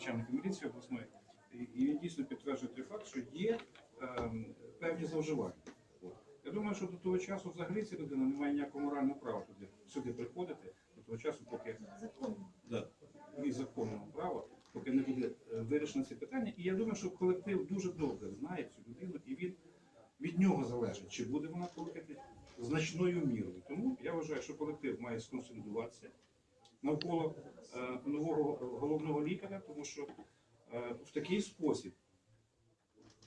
начальника міліції обласної, і він дійсно підтверджує той факт, що є ем, певні зловживання. Я думаю, що до того часу взагалі ця людина не має ніякого морального права туди, сюди приходити, до того часу, поки да, і законного права, поки не буде е, вирішено це питання. І я думаю, що колектив дуже добре знає цю людину, і він від нього залежить, чи буде вона кликати значною мірою. Тому я вважаю, що колектив має сконсолідуватися навколо е, нового головного лікаря, тому що е, в такий спосіб,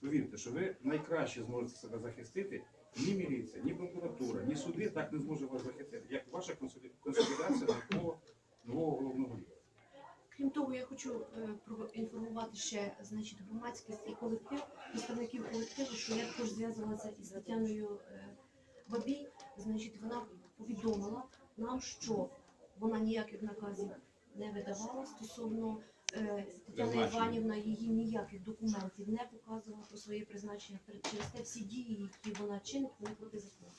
повірте, що ви найкраще зможете себе захистити. Ні міліція, ні прокуратура, ні суди так не зможуть вас захистити, як ваша консолі- консолідація навколо нового головного лікаря. Крім того, я хочу е, проінформувати ще значить, громадськість і колектив, представників колективу, що я також зв'язувалася із Тетяною Бабій. Значить, вона повідомила нам, що вона ніяких наказів не видавала стосовно е, Тетяна. Іванівна її ніяких документів не показувала про своє призначення. Через те всі дії, які вона чинить, вони протизаконні.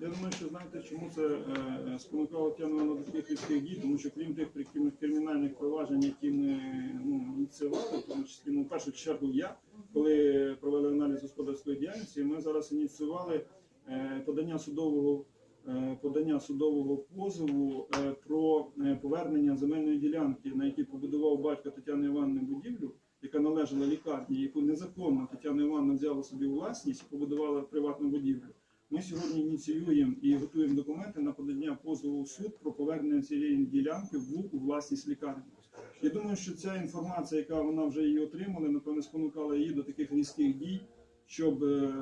Я думаю, що знаєте, чому це е, спонукало Тяну на таких різких дій, тому що крім тих крим- кримінальних проваджень, які ми ну, ініціювали, в тому числі ну, в першу чергу я, коли провели аналіз господарської діяльності, ми зараз ініціювали е, подання судового. е, Подання судового позову е, про е, повернення земельної ділянки, на якій побудував батько Тетяни Івановни будівлю, яка належала лікарні, яку незаконно Тетяна Івановна взяла собі у власність і побудувала приватну будівлю. Ми сьогодні ініціюємо і готуємо документи на подання позову в суд про повернення цієї ділянки в власність лікарні. Я думаю, що ця інформація, яка вона вже її отримала, напевно, спонукала її до таких різких дій, щоб е,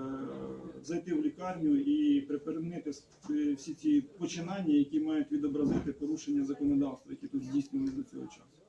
зайти в лікарню і припинити е, всі ці починання, які мають відобразити порушення законодавства, які тут здійснювалися до цього часу.